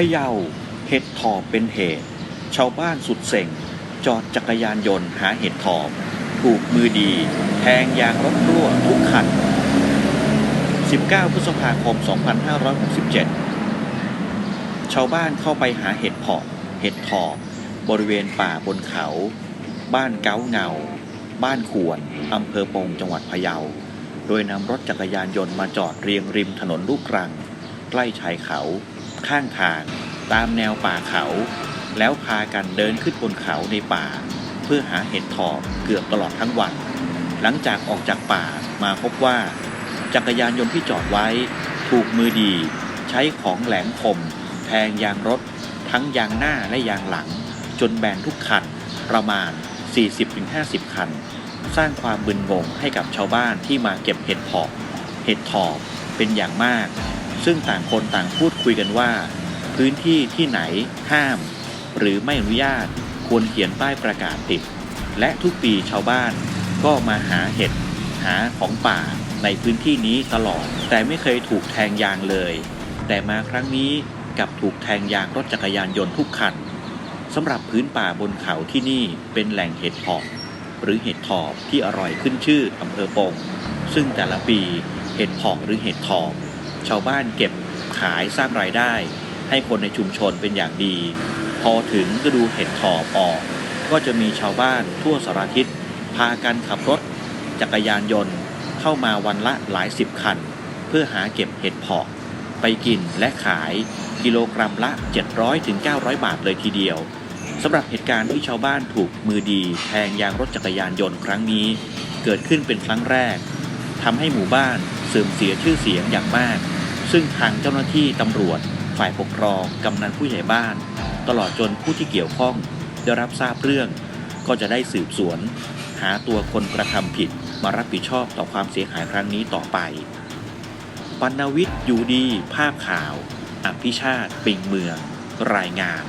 ะเยาเห็ดถอบเป็นเหตุ ชาวบ้านสุดเซ็ง จอดจักรยานยนต์หาเห็ดถอบ ถูกมือดี แทงยางรถรั่วทุกคัน 19 พฤษภาคม 2567 ชาวบ้านเข้าไปหาเห็ดเพาะ เห็ดถอบบริเวณป่าบนเขา บ้านเก้าเงา บ้านขวนอำเภอปงจังหวัดพะเยา โดยนำรถจักรยานยนต์มาจอดเรียงริมถนนลูกรัง ใกล้ชายเขา ข้างทาง ตามแนวป่าเขา แล้วพากันเดินขึ้นบนเขาในป่า เพื่อหาเห็ดถอบเกือบตลอดทั้งวัน หลังจากออกจากป่ามาพบว่า จักรยานยนต์ที่จอดไว้ ถูกมือดี ใช้ของแหลมคม แทงยางรถ ทั้งยางหน้าและยางหลัง จนแบนทุกคัน ประมาณ 40-50 คัน สร้างความบึนงงให้กับชาวบ้านที่มาเก็บเห็ดเพาะเห็ดถอบเป็นอย่างมาก ซึ่งต่างคนต่างพูดคุยกันว่า พื้นที่ที่ไหนห้าม หรือไม่อนุญาตควรเขียนป้ายประกาศติด และทุกปีชาวบ้านก็มาหาเห็ดหาของป่าในพื้นที่นี้ตลอด แต่ไม่เคยถูกแทงยางเลย แต่มาครั้งนี้กับถูกแทงยางรถจักรยานยนต์ทุกคันสำหรับพื้นป่าบนเขาที่นี่เป็นแหล่งเห็ดเพาะหรือเห็ดถอบที่อร่อยขึ้นชื่ออำเภอปง ซึ่งแต่ละปีเห็ดเพาะหรือเห็ดถอบ ชาวบ้านเก็บขายสร้างรายได้ ให้คนในชุมชนเป็นอย่างดี พอถึงฤดูเห็ดถอบออก ก็จะมีชาวบ้านทั่วสารทิศพากันขับรถ จักรยานยนต์ เข้ามาวันละหลายสิบคัน เพื่อหาเก็บเห็ดเพาะไปกินและขายกิโลกรัมละ 700-900 บาทเลยทีเดียวสำหรับเหตุการณ์ที่ชาวบ้านถูกมือดีแทงยางรถจักรยานยนต์ครั้งนี้ เกิดขึ้นเป็นครั้งแรกทำให้หมู่บ้านเสื่อมเสียชื่อเสียงอย่างมาก ซึ่งทางเจ้าหน้าที่ตำรวจ ฝ่ายปกครองกำนันผู้ใหญ่บ้าน ตลอดจนผู้ที่เกี่ยวข้องได้รับทราบเรื่อง ก็จะได้สืบสวน หาตัวคนกระทำผิดมารับผิดชอบต่อความเสียหายครั้งนี้ต่อไปปัณวิทย์อยู่ดี ภาพข่าว อภิชาติ ปิงเมือง รายงาน